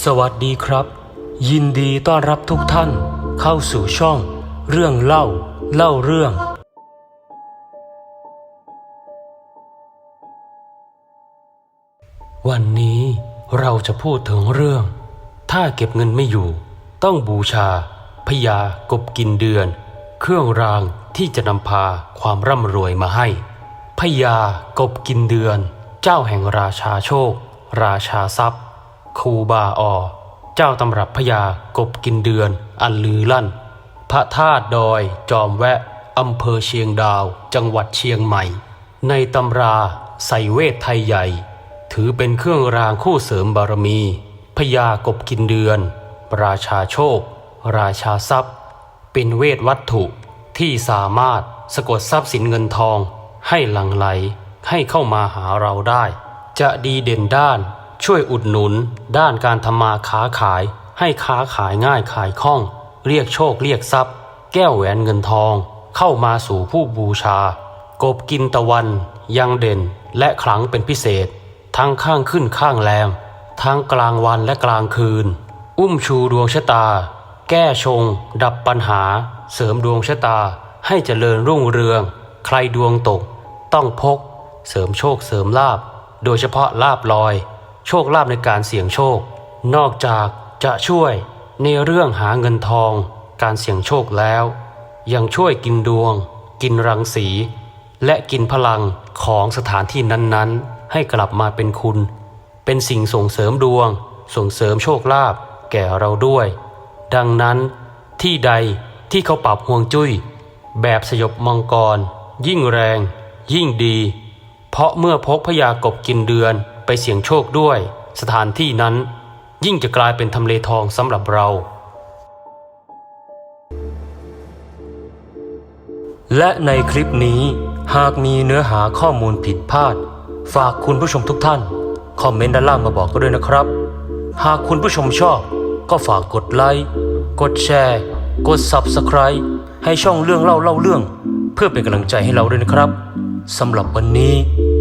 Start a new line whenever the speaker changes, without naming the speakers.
สวัสดีครับ ยินดีต้อนรับทุกท่านเข้าสู่ช่อง เรื่องเล่า เล่าเรื่อง วันนี้เราจะพูดถึงเรื่อง ถ้าเก็บเงินไม่อยู่ ต้องบูชาพญากบกินเดือน เครื่องรางที่จะนำพาความร่ำรวยมาให้พญากบกินเดือน เจ้าแห่งราชาโชค ราชาทรัพย์ ครูบาออเจ้าตำรับพญากบกินเดือน อันลือลั่น พระธาตุดอยจอมแวะอำเภอเชียงดาว จังหวัดเชียงใหม่ ในตำราใส่เวทไทยใหญ่ ถือเป็นเครื่องรางคู่เสริมบารมีพญากบกินเดือน ราชาโชค ราชาทรัพย์ เป็นเวทวัตถุที่สามารถสะกดทรัพย์สินเงินทอง ให้หลั่งไหลให้เข้ามาหาเราได้ จะดีเด่นด้าน ช่วยอุดหนุน ด้านการทำมาค้าขาย ให้ค้าขายง่ายขายคล่อง เรียกโชคเรียกทรัพย์ แก้วแหวนเงินทอง เข้ามาสู่ผู้บูชา กบกินตะวัน ยังเด่นและขลังเป็นพิเศษ ทั้งข้างขึ้นข้างแรมทั้งกลางวันและกลางคืน อุ้มชูดวงชะตา แก้ชง ดับปัญหา เสริมดวงชะตาให้เจริญรุ่งเรือง ใครดวงตก ต้องพก เสริมโชคเสริมลาบ โดยเฉพาะลาบลอย โชคลาบในการเสี่ยงโชค นอกจากจะช่วยในเรื่องหาเงินทอง การเสี่ยงโชคแล้ว ยังช่วยกินดวง กินรังสี และกินพลังของสถานที่นั้นๆ ให้กลับมาเป็นคุณ เป็นสิ่งส่งเสริมดวง ส่งเสริมโชคลาภแก่เราด้วย ดังนั้นที่ใดที่เขาปรับห่วงจุ้ย แบบสยบมังกร ยิ่งแรง ยิ่งดี เพราะเมื่อพกพญากบกินเดือน ไปเสี่ยงโชคด้วย สถานที่นั้น ยิ่งจะกลายเป็นทำเลทองสำหรับเรา และในคลิปนี้หากมีเนื้อหาข้อมูลผิดพลาด ฝากคุณผู้ชมทุกท่าน คอมเมนต์ด้านล่างมาบอกก็ด้วยนะครับ หากคุณผู้ชมชอบ ก็ฝากกดไลค์กดแชร์ กด Subscribe ให้ช่องเรื่องเล่าเล่าเรื่อง เพื่อเป็นกำลังใจให้เราด้วยนะครับสำหรับวันนี้